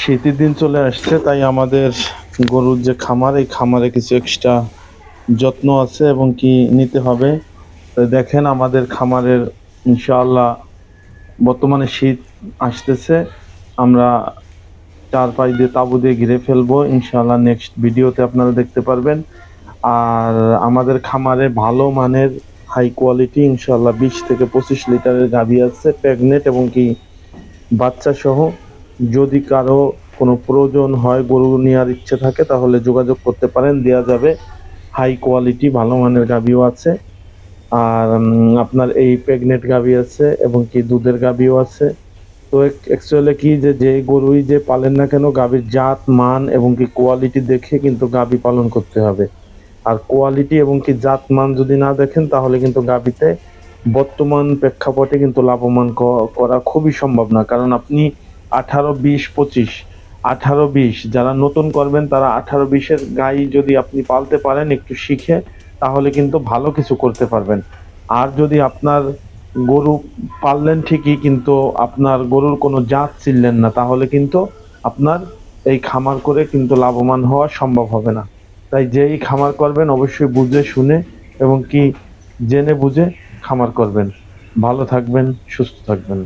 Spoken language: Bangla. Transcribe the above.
শীতের দিন চলে আসছে, তাই আমাদের গরুর যে খামার, এই খামারে কিছু এক্সট্রা যত্ন আছে এবং কি নিতে হবে। দেখেন আমাদের খামারের ইনশাআল্লাহ বর্তমানে শীত আসতেছে। আমরা চারপাশ দিয়ে তাঁবু দিয়ে ঘিরে ফেলব। ইনশাআল্লাহ নেক্সট ভিডিওতে আপনারা দেখতে পারবেন। আর আমাদের খামারে ভালো মানের হাই কোয়ালিটি ইনশাআল্লাহ বিশ থেকে পঁচিশ লিটারের গাভী আছে প্রেগনেন্ট এবং কি বাচ্চা সহ যদি কারও কোনো প্রয়োজন হয়, গরু নেওয়ার ইচ্ছে থাকে, তাহলে যোগাযোগ করতে পারেন। দেওয়া যাবে হাই কোয়ালিটি ভালো মানের গাভীও আছে। আর আপনার এই প্রেগনেন্ট গাভী আছে এবং কি দুধের গাভীও আছে। তো অ্যাকচুয়ালি কি যে যে গরুই যে পালেন না কেন, গাভীর জাত, মান এবং কি কোয়ালিটি দেখে কিন্তু গাভী পালন করতে হবে। আর কোয়ালিটি এবং কি জাত, মান যদি না দেখেন, তাহলে কিন্তু গাভীতে বর্তমান প্রেক্ষাপটে কিন্তু লাভবান করা খুবই সম্ভব না। কারণ আপনি আঠারো, বিশ, পঁচিশ। আঠারো, বিশ, যারা নতুন করবেন, তারা আঠারো, বিশের গাই যদি আপনি পালতে পারেন একটু শিখে, তাহলে কিন্তু ভালো কিছু করতে পারবেন। আর যদি আপনার গরু পাললেন ঠিকই, কিন্তু আপনার গরুর কোনো জাত চিনলেন না, তাহলে কিন্তু আপনার এই খামার করে কিন্তু লাভবান হওয়া সম্ভব হবে না। তাই যেই খামার করবেন, অবশ্যই বুঝে, শুনে এবং কি জেনে বুঝে খামার করবেন। ভালো থাকবেন, সুস্থ থাকবেন।